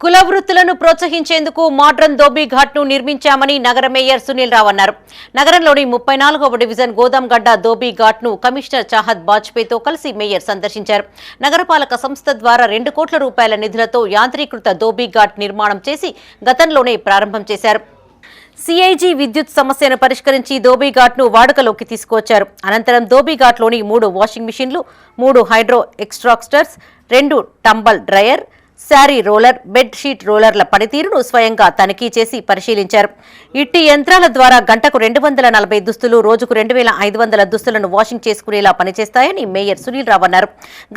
కుల వృత్తులను ప్రోత్సహించేందుకు మోడ్రన్ దోబీ ఘాట్ను నిర్మించామని నగర మేయర్ సునీల్ రావు అన్నారు. నగరంలోని ముప్పై నాలుగవ డివిజన్ గోదాంగడ్డ దోబీ ఘాట్ను కమిషనర్ చాహద్ బాజ్పేయితో కలిసి మేయర్ సందర్శించారు. నగరపాలక సంస్థ ద్వారా రెండు కోట్ల రూపాయల నిధులతో యాంత్రీకృత దోబీ ఘాట్ నిర్మాణం చేసి గతంలోనే ప్రారంభం చేశారు. సిఐజీ విద్యుత్ సమస్యను పరిష్కరించి ధోబీఘాట్ను వాడుకలోకి తీసుకువచ్చారు. అనంతరం ధోబీఘాట్లోని మూడు వాషింగ్ మిషన్లు మూడు హైడ్రో ఎక్స్ట్రాక్స్టర్స్ రెండు tumble dryer sari roller bed sheet రోలర్ల పనితీరును స్వయంగా తనిఖీ చేసి పరిశీలించారు. ఇట్టి యంత్రాల ద్వారా గంటకు రెండు వందల నలభై దుస్తులు రోజుకు రెండు వేల ఐదు వందల దుస్తులను వాషింగ్ చేసుకునేలా పనిచేస్తాయని మేయర్ సునీల్ రావు అన్నారు.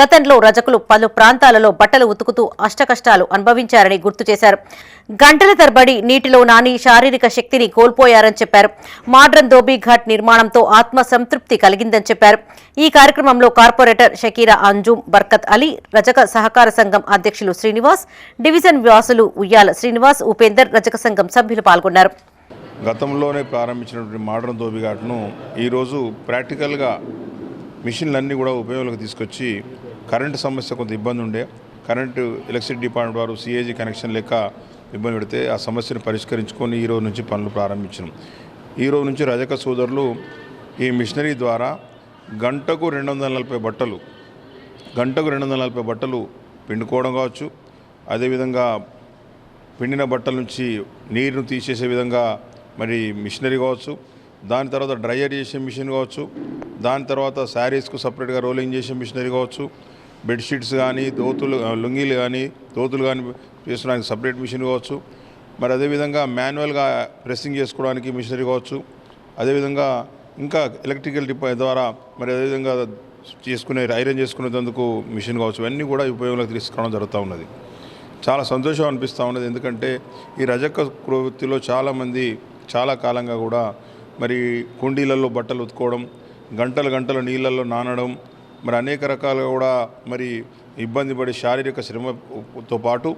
గతంలో రజకులు పలు ప్రాంతాలలో బట్టలు ఉతుకుతూ అష్టకష్టాలు అనుభవించారని గుర్తు చేశారు. గంటల తరబడి నీటిలో నాని శారీరక శక్తిని కోల్పోయారని చెప్పారు. మాడ్రన్ దోబీ ఘాట్ నిర్మాణంతో ఆత్మ సంతృప్తి కలిగిందని చెప్పారు. ఈ కార్యక్రమంలో కార్పొరేటర్ షకీరా అంజుమ్ బర్కత్ అలీ రజక సహకార సంఘం అధ్యక్షులు శ్రీనివాస్ డివిజన్ వ్యాసులు ఉయ్యాల శ్రీనివాస్ ఉపేందర్ రజక సంఘం సభ్యులు పాల్గొన్నారు. గతంలోనే ప్రారంభించినటువంటి మోడర్న్ దోబిఘాట్ను ఈరోజు ప్రాక్టికల్గా మిషన్లన్నీ కూడా ఉపయోగంలోకి తీసుకొచ్చి కరెంటు సమస్య కొంత ఇబ్బంది ఉండే కరెంటు ఎలక్ట్రిసిటీ డిపార్ట్మెంట్ వారు సిఏజీ కనెక్షన్ లెక్క ఇబ్బంది పెడితే ఆ సమస్యను పరిష్కరించుకొని ఈ రోజు నుంచి పనులు ప్రారంభించినాం. ఈ రోజు నుంచి రజక సోదరులు ఈ మిషనరీ ద్వారా గంటకు రెండు వందల నలభై బట్టలు గంటకు రెండు వందల నలభై బట్టలు పిండుకోవడం కావచ్చు. అదేవిధంగా పిండిన బట్టల నుంచి నీరును తీసేసే విధంగా మరి మిషనరీ కావచ్చు. దాని తర్వాత డ్రైయర్ చేసే మిషన్ కావచ్చు. దాని తర్వాత శారీస్కు సపరేట్గా రోలింగ్ చేసే మిషనరీ కావచ్చు. బెడ్షీట్స్ కానీ దోతులు లుంగీలు కానీ దోతులు కానీ చేసుకోవడానికి సపరేట్ మిషన్ కావచ్చు. మరి అదేవిధంగా మాన్యువల్గా ప్రెస్సింగ్ చేసుకోవడానికి మిషనరీ కావచ్చు. అదేవిధంగా ఇంకా ఎలక్ట్రికల్ డిపా ద్వారా మరి అదేవిధంగా చేసుకునే ఐరన్ చేసుకునేందుకు మిషన్ కావచ్చు. ఇవన్నీ కూడా ఉపయోగంలోకి తీసుకురావడం జరుగుతూ ఉన్నది. చాలా సంతోషం అనిపిస్తూ ఉన్నది. ఎందుకంటే ఈ రజక వృత్తిలో చాలామంది చాలా కాలంగా కూడా మరి కుండీలలో బట్టలు ఉతుకోవడం గంటలు గంటలు నీళ్ళల్లో నానడం మరి అనేక రకాలుగా కూడా మరి ఇబ్బంది పడి శారీరక శ్రమతో పాటు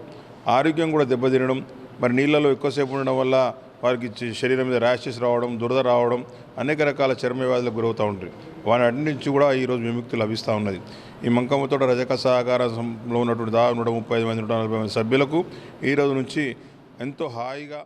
ఆరోగ్యం కూడా దెబ్బతినడం మరి నీళ్ళలో ఎక్కువసేపు ఉండడం వల్ల వారికి శరీరం మీద ర్యాషెస్ రావడం దురద రావడం అనేక రకాల చర్మ వ్యాధులకు గురవుతూ ఉంటాయి వారి అన్నిటి నుంచి కూడా ఈరోజు విముక్తి లభిస్తూ ఉన్నది. ఈ మంకమ్మతోట రజక సహకారంలో ఉన్నటువంటి దాదాపు నూట ముప్పై ఐదు మంది నూట నలభై మంది సభ్యులకు ఈ రోజు నుంచి ఎంతో హాయిగా